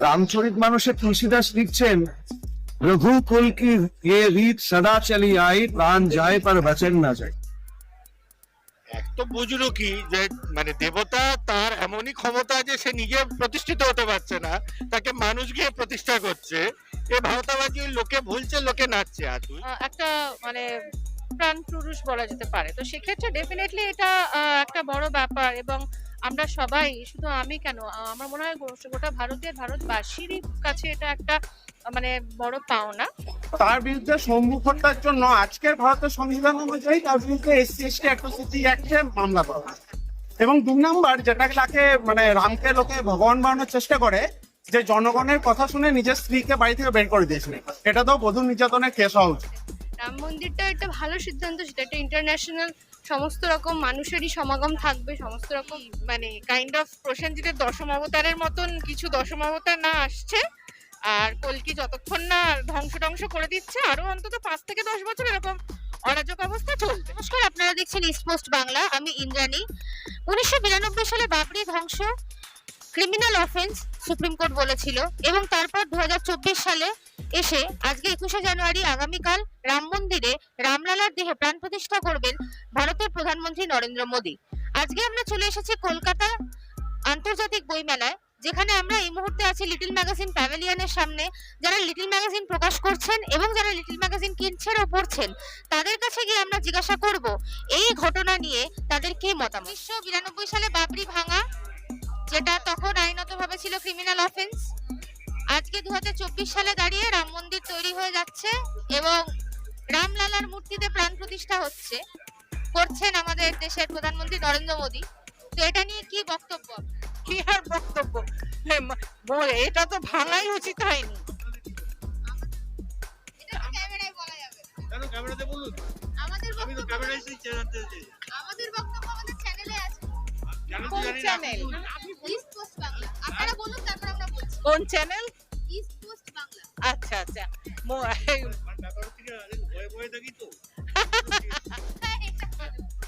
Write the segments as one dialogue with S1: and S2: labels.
S1: রামচরিত মানুষে তুলসীদাস লিখছেন রঘুকুল কি রীত সদা চলি আই প্রাণ যায় পর বচন না যায়।
S2: এক তো বুঝলো কি যে মানে দেবতা তার এমনই ক্ষমতা যে সে নিজে প্রতিষ্ঠিত হতে পারছে না তাকে মানুষ গিয়ে প্রতিষ্ঠা করছে। এ ভারতাবাজি লোকে ভুলছে লোকে নাচছে
S3: আজ একটা মানে প্রাণ পুরুষ বলা যেতে পারে। তো সেক্ষেত্রে ডেফিনেটলি এটা একটা বড় ব্যাপার এবং আমরা সবাই শুধু আমি কেন? আমার মনে হয় গোটা ভারতের ভারতবাসীর কাছে এটা একটা মানে বড় পাওনা।
S4: তার বিরুদ্ধে সম্মুখতার জন্য আজকের ভারতের সংবিধান অনুযায়ী তার বিরুদ্ধে এসসি এসটি অ্যাট্রোসিটি অ্যাক্টে মামলা করা এবং দু নম্বর যেটা তাকে মানে রামকে লোকে ভগবান বানানোর চেষ্টা করে যে জনগণের কথা শুনে নিজের স্ত্রীকে বাড়ি থেকে বের করে দিয়েছিলেন এটা তো বধূ নির্যাতনের কেস হওয়া উচিত।
S5: রাম মন্দিরটা একটা ভালো সিদ্ধান্ত সেটা একটা ইন্টারন্যাশনাল সমস্ত রকম মানুষেরই সমাগম থাকবে, সমস্ত রকম
S3: মানে কাইন্ড অফ প্রসেনজিতের দশম অবতারের মতন কিছু দশম অবতার না আসছে। আর কলকি যতক্ষণ না ধ্বংস টংস করে দিচ্ছে, আরও অন্তত পাঁচ থেকে দশ বছর এরকম অরাজক অবস্থা চলবে।
S6: নমস্কার, আপনারা দেখছেন ইস্ট পোস্ট বাংলা আমি ইন্দ্রাণী। উনিশশো বিরানব্বই সালে বাবরি ধ্বংস ক্রিমিনাল অফেন্স সুপ্রিম কোর্ট বলেছিল এবং তারপর দু সালে এসে আজকে একুশে জানুয়ারি আগামীকাল রাম মন্দিরে রামলালার দেহে প্রাণ প্রতিষ্ঠা করবেন ভারতের প্রধানমন্ত্রী নরেন্দ্র মোদী। আজকে আমরা চলে এসেছি কলকাতা আন্তর্জাতিক বইমেলায়, যেখানে আমরা এই মুহূর্তে আছি লিটল ম্যাগাজিন প্যাভিলিয়নের সামনে। যারা লিটল ম্যাগাজিন প্রকাশ করছেন এবং যারা লিটল ম্যাগাজিন কিনছেন ও পড়ছেন, তাদের কাছে গিয়ে আমরা জিজ্ঞাসা করব, এই ঘটনা নিয়ে তাদের কি মতামত? উনিশশো বিরানব্বই সালে বাবরি ভাঙা যেটা তখন আইনতভাবে ছিল ক্রিমিনাল অফেন্স আজকে দু সালে দাঁড়িয়ে রাম মন্দির তৈরি হয়ে যাচ্ছে এবং রামলালার মূর্তিতে প্রাণ প্রতিষ্ঠা হচ্ছে। করছেন আমাদের দেশের প্রধানমন্ত্রী নরেন্দ্র মোদী। তো এটা নিয়ে কি বক্তব্য?
S3: কি আর বক্তব্য? এটা তো ভাঙাই উচিত হয়নি।
S6: এটা তো ক্যামেরায় বলা যাবে
S2: কেন ক্যামেরাতে বলুন?
S6: আমাদের বক্তব্য
S2: ক্যামেরায় সেই জানতে চাই
S6: আমাদের চ্যানেলে আছে।
S3: কোন
S2: জানি না।
S3: চ্যানেল
S6: ইস্ট পোস্ট বাংলা আপনারা বলুন তারপর আমরা বলছি।
S3: কোন চ্যানেল
S6: ইস্ট পোস্ট বাংলা
S3: আচ্ছা আচ্ছা। মো-
S2: আমার ব্যাপার থেকে আগে ভয়ে ভয়ে থাকি তো।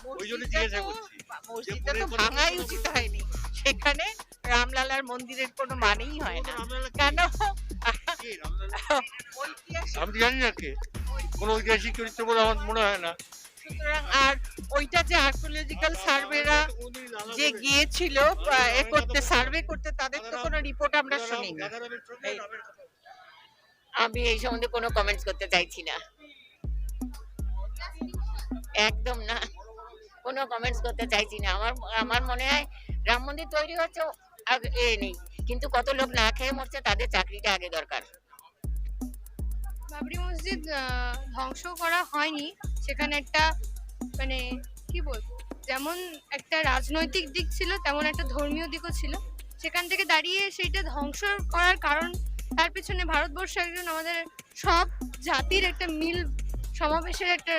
S2: ওই জন্য জিজ্ঞাসা করছি।
S3: মসজিদটা তো ভাঙাই উচিত হয়নি। সেখানে রামলালার মন্দিরের কোনো মানেই হয় না। কেন?
S2: আমি জানি না কে। কোন ঐতিহাসিক চরিত্র বলে আমার মনে হয় না।
S3: সুতরাং আর ওইটা যে সার্ভেরা যে গিয়েছিল এ করতে সার্ভে করতে, তাদের তো কোনো রিপোর্ট আমরা
S7: আমি এই সম্বন্ধে কোনো কমেন্টস করতে চাইছি না। একদম না। কোনো কমেন্টস করতে চাইছি না। আমার আমার মনে হয় রাম মন্দির তৈরি হচ্ছে এ নেই। কিন্তু কত লোক না খেয়ে মরছে, তাদের চাকরিটা আগে দরকার।
S5: বাবরি মসজিদ ধ্বংস করা হয়নি। সেখানে একটা মানে কি বলব? যেমন একটা রাজনৈতিক দিক ছিল, তেমন একটা ধর্মীয় দিকও ছিল। সেখান থেকে দাঁড়িয়ে সেইটা ধ্বংস করার কারণ, তার পিছনে ভারতবর্ষ একজন আমাদের সব জাতির একটা মিল সমাবেশের একটা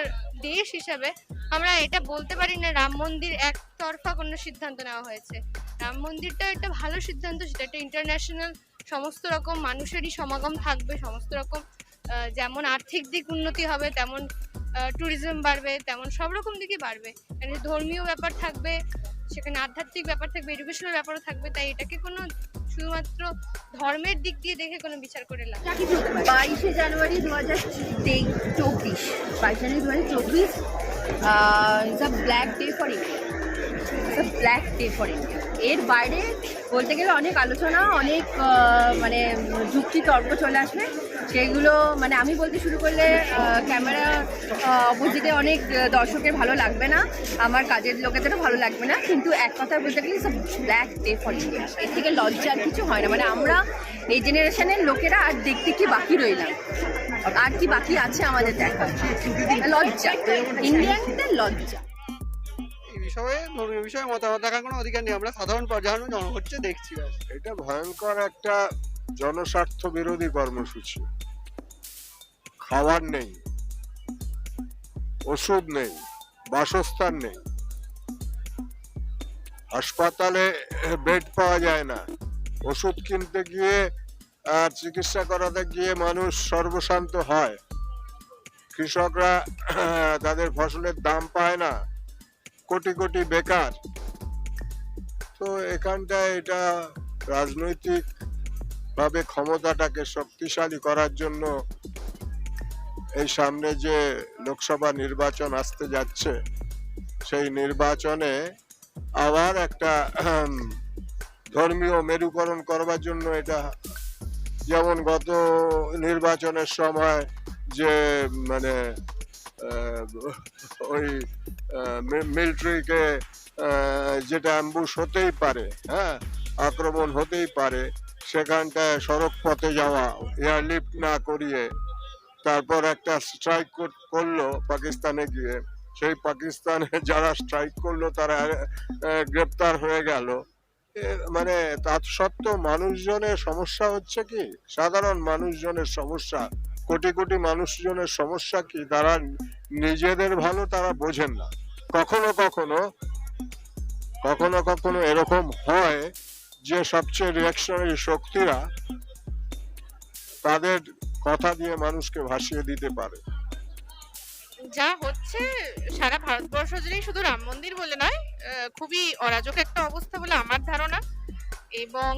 S5: দেশ হিসাবে। আমরা এটা বলতে পারি না, রাম মন্দির একতরফা কোনো সিদ্ধান্ত নেওয়া হয়েছে। রাম মন্দিরটা একটা ভালো সিদ্ধান্ত, সেটা একটা ইন্টারন্যাশনাল সমস্ত রকম মানুষেরই সমাগম থাকবে, সমস্ত রকম যেমন আর্থিক দিক উন্নতি হবে, তেমন ট্যুরিজম বাড়বে, তেমন সব রকম দিকই বাড়বে। মানে ধর্মীয় ব্যাপার থাকবে, সেখানে আধ্যাত্মিক ব্যাপার থাকবে এডুকেশনাল ব্যাপারও থাকবে, তাই এটাকে কোনো শুধুমাত্র ধর্মের দিক দিয়ে দেখে কোনো বিচার করে লাভ
S8: বাইশে জানুয়ারি দু হাজার চব্বিশ। বাইশে জানুয়ারি দু হাজার চব্বিশ black day for India black day for India এর বাইরে বলতে গেলে অনেক আলোচনা, অনেক মানে যুক্তি তর্ক চলে আসবে সেগুলো মানে আমি বলতে শুরু করলে ক্যামেরা অপোজিটে অনেক দর্শকের ভালো লাগবে না, আমার কাজের লোকেদেরও ভালো লাগবে না। কিন্তু এক কথা বলতে গেলে ইটস ব্ল্যাক ডে ফর এর থেকে লজ্জার কিছু হয় না। মানে আমরা এই জেনারেশনের লোকেরা আর দেখতে কি বাকি রইলাম? আর কি বাকি আছে আমাদের দেখা? লজ্জা। ইন্ডিয়ানদের লজ্জা।
S4: বিষয়ে, ধর্মীয় বিষয়ে মতামত দেখার কোনো অধিকার নেই। আমরা সাধারণ সাধারণ জন হচ্ছে দেখছি
S9: এটা ভয়ঙ্কর একটা জনস্বার্থ বিরোধী কর্মসূচি। খাবার নেই, ওষুধ নেই, বাসস্থান নেই। হাসপাতালে বেড পাওয়া যায় না। ওষুধ কিনতে গিয়ে আর চিকিৎসা করাতে গিয়ে মানুষ সর্বশান্ত হয়। কৃষকরা তাদের ফসলের দাম পায় না। কোটি কোটি বেকার। তো এখানটায় এটা রাজনৈতিক ভাবে ক্ষমতাটাকে শক্তিশালী করার জন্য এই সামনে যে লোকসভা নির্বাচন আসতে যাচ্ছে, সেই নির্বাচনে আবার একটা ধর্মীয় মেরুকরণ করবার জন্য এটা যেমন গত নির্বাচনের সময় যে মানে ওই মিলিটারিকে যেটা অ্যাম্বুশ হতেই পারে হ্যাঁ? আক্রমণ হতেই পারে, সেখানটায় সড়ক পথে যাওয়া, এয়ারলিফট না করিয়ে তারপর একটা স্ট্রাইক করল পাকিস্তানে গিয়ে। সেই পাকিস্তানে যারা স্ট্রাইক করল, তারা গ্রেপ্তার হয়ে গেল। মানে তার সত্ত্বেও মানুষজনের সমস্যা হচ্ছে কি? সাধারণ মানুষজনের সমস্যা। কোটি কোটি মানুষজনের সমস্যা কি? তারা নিজেদের ভালো তারা বোঝেন না। কখনো কখনো কখনো কখনো এরকম হয় যে সবচেয়ে রিয়াকশনারি শক্তিরা তাদের কথা দিয়ে মানুষকে ভাসিয়ে দিতে পারে।
S3: যা হচ্ছে, সারা ভারতবর্ষ জুড়েই শুধু রাম মন্দির বলে নয় খুবই অরাজক একটা অবস্থা বলে আমার ধারণা। এবং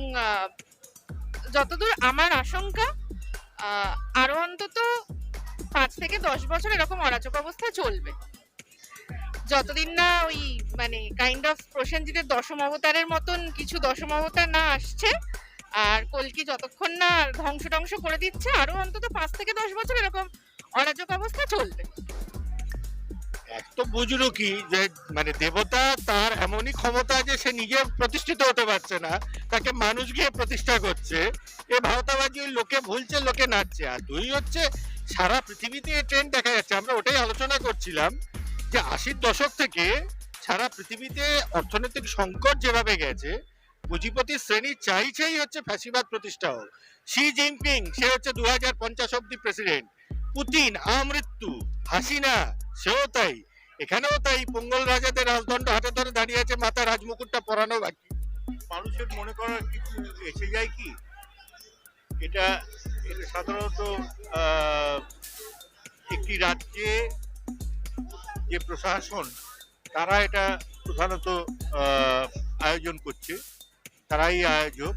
S3: যতদূর আমার আশঙ্কা আরও অন্তত পাঁচ থেকে দশ বছর এরকম অরাজক অবস্থা চলবে। যতদিন না ওই মানে কাইন্ড অফ প্রসেনজিতের দশম অবতারের মতন কিছু দশম অবতার না আসছে, আর কলকি যতক্ষণ না ধ্বংস টংস করে দিচ্ছে, আরও অন্তত পাঁচ থেকে দশ বছর এরকম অরাজক অবস্থা চলবে।
S2: এক তো বুঝলো যে মানে দেবতা তার এমনই ক্ষমতা যে সে নিজে প্রতিষ্ঠিত হতে পারছে না, তাকে মানুষ গিয়ে প্রতিষ্ঠা করছে। এ ভারতাবাজি লোকে ভুলছে, লোকে নাচছে। আর দুই হচ্ছে, সারা পৃথিবীতে এই ট্রেন্ড দেখা যাচ্ছে। আমরা ওটাই আলোচনা করছিলাম যে আশির দশক থেকে সারা পৃথিবীতে অর্থনৈতিক সংকট যেভাবে গেছে, পুঁজিপতি শ্রেণি চাইছেই হচ্ছে ফ্যাসিবাদ প্রতিষ্ঠা হোক। শি জিনপিং সে হচ্ছে দু হাজার পঞ্চাশ অব্দি প্রেসিডেন্ট পুতিন, আমৃত্যু, হাসিনা সেও তাই। এখানেও তাই, পঙ্গল রাজাদের রাজদণ্ড হাতে ধরে দাঁড়িয়ে আছে মাথায় রাজমুকুটটা পরানো বাকি।
S10: মানুষের মনে করার কিছু এসে যায় কি? এটা এটা সাধারণত একটি রাজ্যে যে প্রশাসন, তারা এটা প্রধানত আয়োজন করছে। তারাই আয়োজক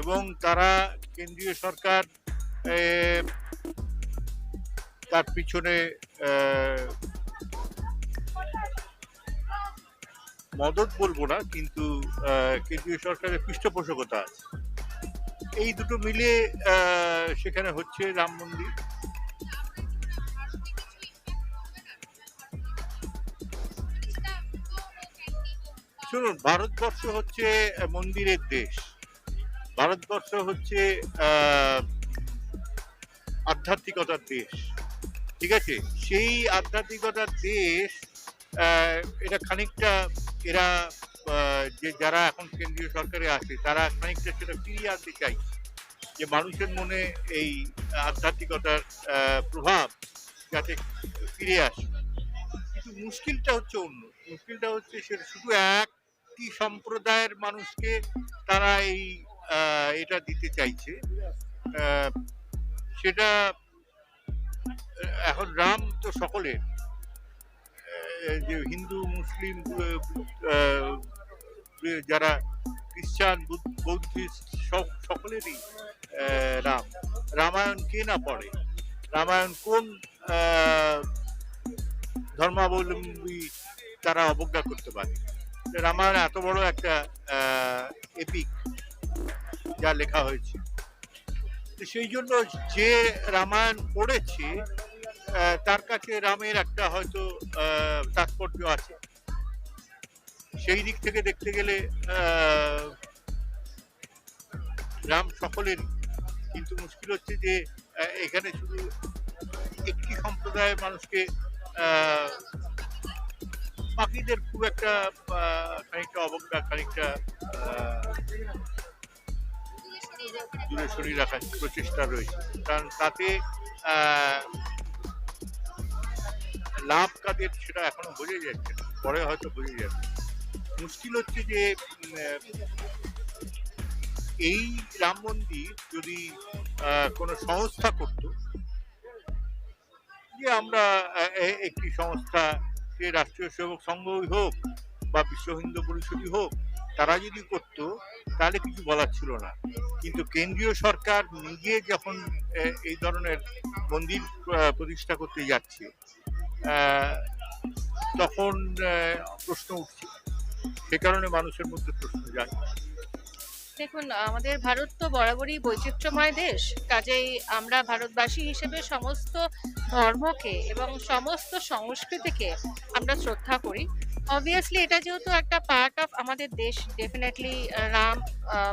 S10: এবং তারা কেন্দ্রীয় সরকার তার পিছনে মদত বলব না, কিন্তু কেন্দ্রীয় সরকারের পৃষ্ঠপোষকতা আছে। এই দুটো মিলে সেখানে হচ্ছে রাম মন্দির। শুনুন, ভারতবর্ষ হচ্ছে মন্দিরের দেশ। ভারতবর্ষ হচ্ছে আধ্যাত্মিকতার দেশ। ঠিক আছে? সেই আধ্যাত্মিকতার দেশ এটা খানিকটা এরা যে যারা এখন কেন্দ্রীয় সরকারে আছে, তারা খানিকটা সেটা ফিরিয়ে আনতে চাই যে মানুষের মনে এই আধ্যাত্মিকতার প্রভাব যাতে ফিরে আসে। কিন্তু মুশকিলটা হচ্ছে অন্য। মুশকিলটা হচ্ছে সে শুধু একটি সম্প্রদায়ের মানুষকে তারা এই এটা দিতে চাইছে। সেটা এখন রাম তো সকলের। যে হিন্দু, মুসলিম যারা খ্রিস্টান বৌদ্ধিস্ট, সব সকলেরই রাম। রামায়ণ কে না পড়ে? রামায়ণ কোন ধর্মাবলম্বী তারা অবজ্ঞা করতে পারে? রামায়ণ এত বড় একটা এপিক যা লেখা হয়েছে। সেই জন্য যে রামায়ণ পড়েছে তার কাছে রামের একটা হয়তো তাৎপর্য আছে। সেই দিক থেকে দেখতে গেলে রাম সকলের কিন্তু মুশকিল হচ্ছে যে এখানে শুধু একটি সম্প্রদায়ের মানুষকে বাকিদের খুব একটা খানিকটা অবজ্ঞা, খানিকটা দূরে সরিয়ে রাখার প্রচেষ্টা রয়েছে। কারণ তাতে লাভ কাদের সেটা এখনও বোঝা যাচ্ছে পরে হয়তো বোঝা যাবে। মুশকিল হচ্ছে যে এই রাম মন্দির যদি কোনো সংস্থা করত, যে আমরা একটি সংস্থা, সে রাষ্ট্রীয় সেবক সংঘই হোক বা বিশ্ব হিন্দু পরিষদই হোক, তারা যদি করতো, তাহলে কিছু বলার ছিল না। কিন্তু কেন্দ্রীয় সরকার নিজে যখন এই ধরনের মন্দির প্রতিষ্ঠা করতে যাচ্ছে তখন প্রশ্ন উঠছে। সে কারণে মানুষের মধ্যে প্রশ্ন যায়।
S3: দেখুন, আমাদের ভারত তো বরাবরই বৈচিত্র্যময় দেশ, কাজেই আমরা ভারতবাসী হিসেবে সমস্ত ধর্মকে এবং সমস্ত সংস্কৃতিকে আমরা শ্রদ্ধা করি। অবভিয়াসলি এটা যেহেতু একটা পার্ট অফ আমাদের দেশ ডেফিনেটলি রাম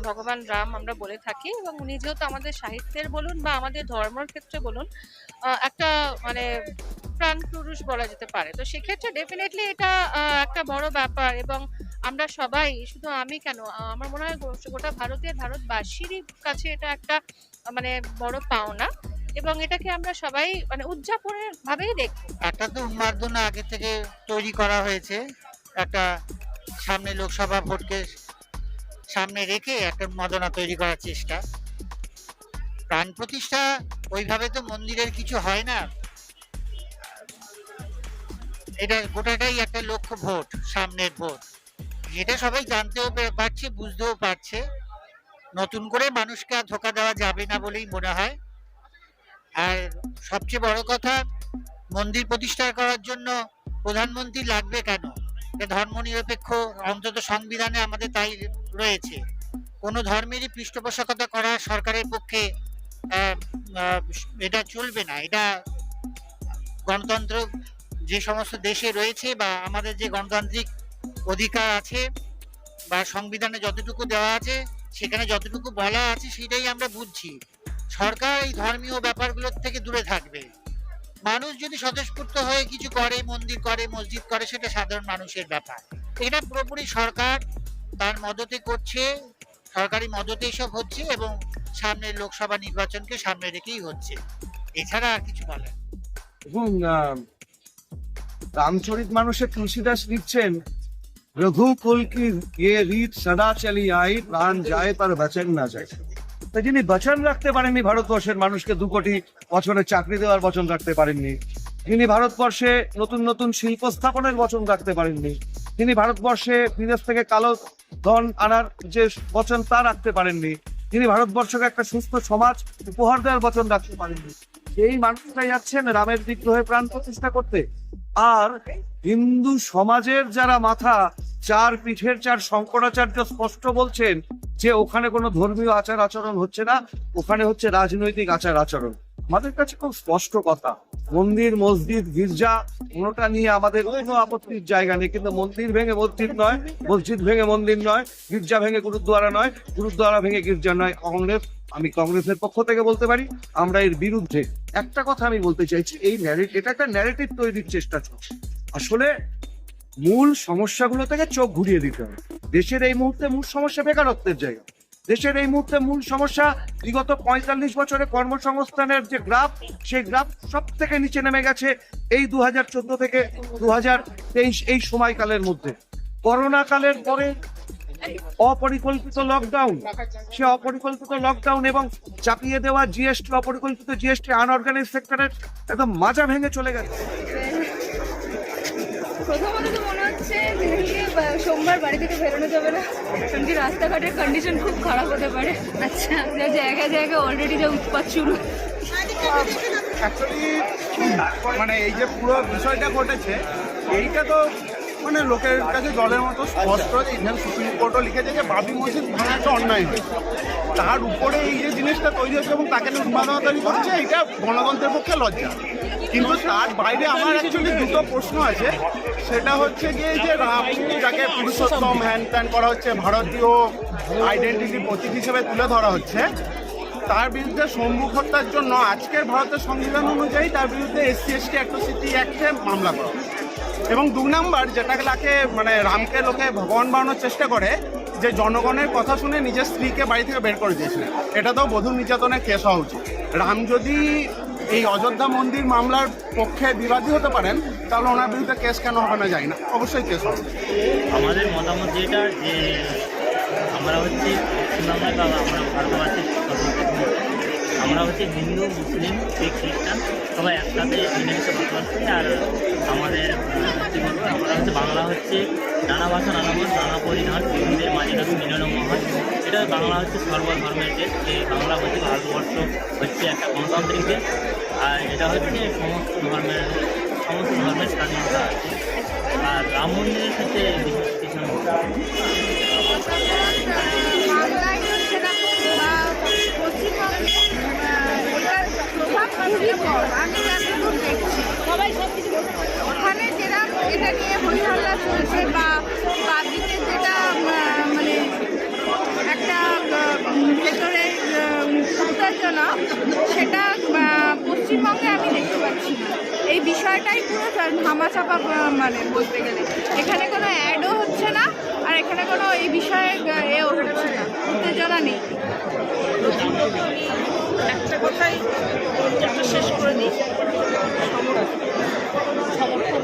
S3: ভগবান রাম আমরা বলে থাকি এবং উনি যেহেতু আমাদের সাহিত্যের বলুন বা আমাদের ধর্মের ক্ষেত্রে বলুন একটা মানে প্রাণ পুরুষ বলা যেতে পারে। তো সেক্ষেত্রে ডেফিনেটলি এটা একটা বড় ব্যাপার এবং আমরা সবাই, শুধু আমি কেন আমার মনে হয় গোটা ভারতের ভারতবাসীর কাছে এটা একটা মানে বড় পাওনা। এবং এটাকে আমরা সবাই মানে উদযাপনের ভাবেই দেখব।
S11: একটা তো উন্মাদনা আগে থেকে তৈরি করা হয়েছে একটা সামনে লোকসভা ভোটকে সামনে রেখে একটা উন্মাদনা তৈরি করার চেষ্টা। প্রাণ প্রতিষ্ঠা ওইভাবে তো মন্দিরের কিছু হয় না। এটা গোটাটাই একটা লক্ষ্য ভোট, সামনের ভোট। এটা সবাই জানতেও পারছে, বুঝতেও পারছে। নতুন করে মানুষকে আর ধোকা দেওয়া যাবে না বলেই মনে হয়। আর সবচেয়ে বড় কথা, মন্দির প্রতিষ্ঠা করার জন্য প্রধানমন্ত্রী লাগবে কেন? ধর্ম নিরপেক্ষ অন্তত সংবিধানে আমাদের তাই রয়েছে। কোনো ধর্মেরই পৃষ্ঠপোষকতা করা সরকারের পক্ষে এটা চলবে না। এটা গণতন্ত্র যে সমস্ত দেশে রয়েছে বা আমাদের যে গণতান্ত্রিক অধিকার আছে বা সংবিধানে যতটুকু দেওয়া আছে, সেখানে যতটুকু বলা আছে, সেটাই আমরা বুঝছি। সরকার এই ধর্মীয় ব্যাপারগুলোর থেকে দূরে থাকবে। মানুষ যদি স্বতঃস্ফূর্ত হয়ে কিছু করে, মন্দির করে, মসজিদ করে, সেটা সাধারণ মানুষের ব্যাপার। এটা পুরোপুরি সরকার তার মদতে করছে, সরকারি মদতে এসব হচ্ছে এবং সামনের লোকসভা নির্বাচনকে সামনে রেখেই হচ্ছে। এছাড়া আর কিছু বলেন
S1: এবং রামচরিত মানুষের তুলসীদাস লিখছেন রঘু কি ইয়ে রীত সদা চলি আই প্রাণ যায় তার বচন না যায়। যিনি বচন রাখতে পারেননি ভারতবর্ষের মানুষকে দু কোটি বছরের চাকরি দেওয়ার বচন রাখতে পারেননি। তিনি ভারতবর্ষে নতুন নতুন শিল্প স্থাপনের বচন রাখতে পারেননি। তিনি ভারতবর্ষে বিদেশ থেকে কালো ধন আনার যে বচন তা রাখতে পারেননি। তিনি ভারতবর্ষকে একটা সুস্থ সমাজ উপহার দেওয়ার বচন রাখতে পারেননি। এই মানুষটাই যাচ্ছেন রামের বিগ্রহে প্রাণ প্রতিষ্ঠা করতে। আর হিন্দু সমাজের যারা মাথা চার পিঠের চার শঙ্করাচার্য স্পষ্ট বলছেন যে ওখানে কোনো ধর্মীয় আচার আচরণ হচ্ছে না, ওখানে হচ্ছে রাজনৈতিক আচার আচরণ। আমাদের কাছে খুব স্পষ্ট কথা। মন্দির, মসজিদ, গির্জা, কোনোটা নিয়ে আমাদের কোনো আপত্তির জায়গা নেই। কিন্তু মন্দির ভেঙে মসজিদ নয়, মসজিদ ভেঙে মন্দির নয়, গির্জা ভেঙে গুরুদ্বারা নয়, গুরুদ্বারা ভেঙে গির্জা নয়। কংগ্রেস, আমি কংগ্রেসের পক্ষ থেকে বলতে পারি, আমরা এর বিরুদ্ধে। একটা কথা আমি বলতে চাইছি, এই ন্যারেটিভ এটা একটা ন্যারেটিভ তৈরির চেষ্টা চলছে। আসলে মূল সমস্যাগুলো থেকে চোখ ঘুরিয়ে দিতে হবে। দেশের এই মুহূর্তে মূল সমস্যা বেকারত্বের জায়গা। দেশের এই মুহূর্তে মূল সমস্যা বিগত পঁয়তাল্লিশ বছরে কর্মসংস্থানের যে গ্রাফ, সেই গ্রাফ সব থেকে নিচে নেমে গেছে এই দু হাজার চোদ্দ থেকে দু হাজার তেইশ এই সময়কালের মধ্যে। করোনা কালের পরে অপরিকল্পিত লকডাউন সে অপরিকল্পিত লকডাউন এবং চাপিয়ে দেওয়া জিএসটি অপরিকল্পিত জিএসটি আনঅর্গানাইজ সেক্টরের একদম মাজা ভেঙে চলে গেছে।
S8: হচ্ছে দিদিকে সোমবার বাড়ি থেকে বেরোনো যাবে না। কারণ কি রাস্তাঘাটের কন্ডিশন খুব খারাপ হতে পারে। আচ্ছা। যা জায়গায় জায়গায় অলরেডি যা উৎপাত শুরু।
S4: মানে এই যে পুরো বিষয়টা ঘটেছে এইটা তো মানে লোকের কাছে জলের মতো স্পষ্ট ইন্ডিয়ান সুপ্রিম কোর্টও লিখেছে যে বাবরি মসজিদ ভাঙা একটা অন্যায় হয়েছে। তার উপরে এই যে জিনিসটা তৈরি হচ্ছে এবং তাকে নিয়ে উন্মাদনা তৈরি করছে এটা গণতন্ত্রের পক্ষে লজ্জা। কিন্তু তার বাইরে আমার অ্যাকচুয়ালি দুটো প্রশ্ন আছে। সেটা হচ্ছে গিয়ে যে রাম যাকে পুরুষোত্তম হ্যান ত্যান করা হচ্ছে, ভারতীয় আইডেন্টিটি প্রতীক হিসেবে তুলে ধরা হচ্ছে, তার বিরুদ্ধে সম্মুখ হত্যার জন্য আজকের ভারতের সংবিধান অনুযায়ী তার বিরুদ্ধে এসসি এসটি অ্যাট্রোসিটি অ্যাক্টে মামলা করা। এবং দু নাম্বার যেটাকে মানে রামকে লোকে ভগবান বানানোর চেষ্টা করে, যে জনগণের কথা শুনে নিজের স্ত্রীকে বাড়ি থেকে বের করে দিয়েছিলেন এটা তো বধূ নির্যাতনের কেস হওয়া উচিত। রাম যদি এই অযোধ্যা মন্দির মামলার পক্ষে বিবাদী হতে পারেন, তাহলে ওনার বিরুদ্ধে কেস কেন হবে না যায় না। অবশ্যই কেস হবে।
S12: আমাদের মতামত যেটা, যে আমরা হচ্ছে পশ্চিমবাংলায় বা আমরা ভারতবাসী। আমরা হচ্ছে হিন্দু, মুসলিম, শিখ, খ্রিস্টান সবাই একসাথে মিলেমিশে বসবাস করি। আর আমাদের কী বলব, আমরা হচ্ছে বাংলা হচ্ছে নানা ভাষা, নানা মত নানা পরিধান হিন্দুদের মাঝে মিলনম হয়। এটা বাংলা হচ্ছে সর্বধর্মের দেশ যে বাংলা হচ্ছে ভারতবর্ষ হচ্ছে একটা গণতান্ত্রিক দেশ। আর এটা হচ্ছে সমস্ত ধর্মের সমস্ত ধর্মের স্বাধীনতা আছে আর রাম মন্দিরের সাথে বিশেষ কিছু
S13: আমি যতদূর ওখানে যেরকম এটা নিয়ে হইহল্লা চলছে বা পাবলিকের যেটা মানে একটা ভেতরে উত্তেজনা, সেটা পশ্চিমবঙ্গে আমি দেখতে পাচ্ছি এই বিষয়টাই পুরো ধামাচাপা মানে বলতে গেলে। এখানে কোনো অ্যাডও হচ্ছে না, আর এখানে কোনো এই বিষয়ে এও হচ্ছে না। উত্তেজনা নেই। একটা কথাই একটা শেষ করে দিই। সমর্থন